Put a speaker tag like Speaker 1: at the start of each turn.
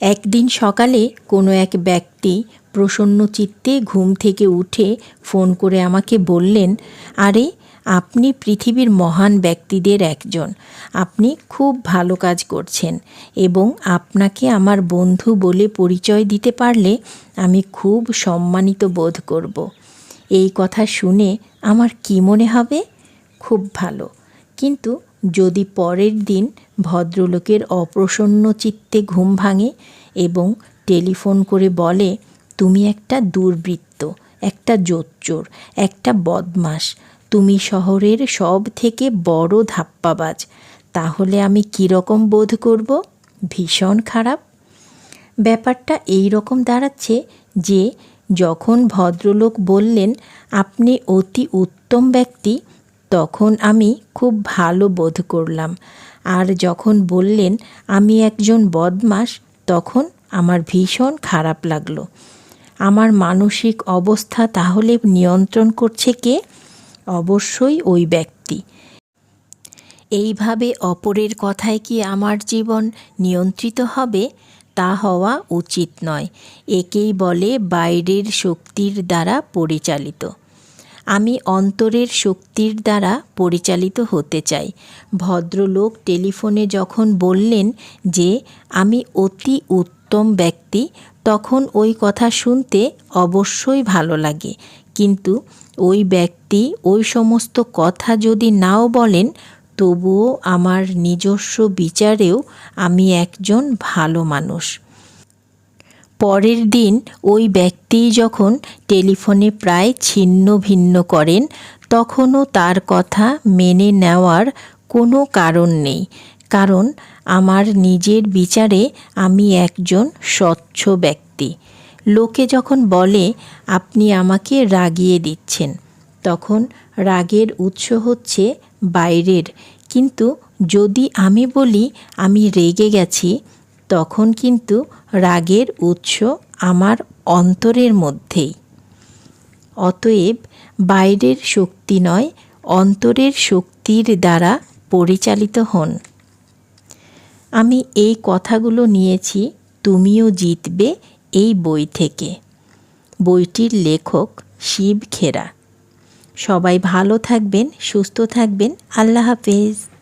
Speaker 1: একদিন সকালে কোনো এক ব্যক্তি প্রসন্ন চিত্তে ঘুম থেকে উঠে ফোন করে আমাকে বললেন, আরে, আপনি পৃথিবীর মহান ব্যক্তিদের একজন। আপনি খুব ভালো কাজ করছেন এবং আপনাকে আমার বন্ধু বলে পরিচয় দিতে পারলে আমি খুব সম্মানিত বোধ করব। এই কথা শুনে আমার কি মনে হবে? খুব ভালো। কিন্তু যদি পরের দিন ভদ্রলোকের অপ্রসন্ন চিত্তে ঘুম ভাঙে এবং টেলিফোন করে বলে, তুমি একটা দুর্বৃত্ত, একটা জোচ্চোর, একটা বদমাস, তুমি শহরের সব থেকে বড় ধাপ্পাবাজ, তাহলে আমি কীরকম বোধ করব? ভীষণ খারাপ? ব্যাপারটা এই রকম দাঁড়াচ্ছে যে, যখন ভদ্রলোক বললেন, আপনি অতি উত্তম ব্যক্তি তখন আমি খুব ভালো বোধ করলাম। আর যখন বললেন, আমি একজন বদমাস, তখন আমার ভীষণ খারাপ লাগল। আমার মানসিক অবস্থা তাহলে নিয়ন্ত্রণ করছে কে? অবশ্যই ওই ব্যক্তি। এইভাবে অপরের কথায় কি আমার জীবন নিয়ন্ত্রিত হবে? তা হওয়া উচিত নয়। একেই বলে বাইরের শক্তির দ্বারা পরিচালিত। আমি অন্তরের শক্তির দ্বারা পরিচালিত হতে চাই। ভদ্রলোক টেলিফোনে যখন বললেন যে আমি অতি উত্তম ব্যক্তি, তখন ওই কথা শুনতে অবশ্যই ভালো লাগে। কিন্তু ওই ব্যক্তি ওই সমস্ত কথা যদি নাও বলেন, তবুও আমার নিজস্ব বিচারেও আমি একজন ভালো মানুষ। পরের দিন ওই ব্যক্তি যখন টেলিফোনে প্রায় ছিন্ন ভিন্ন করেন, তখনও তার কথা মেনে নেওয়ার কোনো কারণ নেই। কারণ আমার নিজের বিচারে আমি একজন স্বচ্ছ ব্যক্তি। লোকে যখন বলে, আপনি আমাকে রাগিয়ে দিচ্ছেন, তখন রাগের উৎস হচ্ছে বাইরের। কিন্তু যদি আমি বলি, আমি রেগে গেছি তখন কিন্তু রাগের উৎস আমার অন্তরের মধ্যেই। অতএব বাইরের শক্তি নয়, অন্তরের শক্তির দ্বারা পরিচালিত হন। আমি এই কথাগুলো নিয়েছি, তুমিও জিতবে এই বই থেকে। বইটির লেখক শিব খেরা। সবাই ভালো থাকবেন, সুস্থ থাকবেন, আল্লাহ হাফেজ।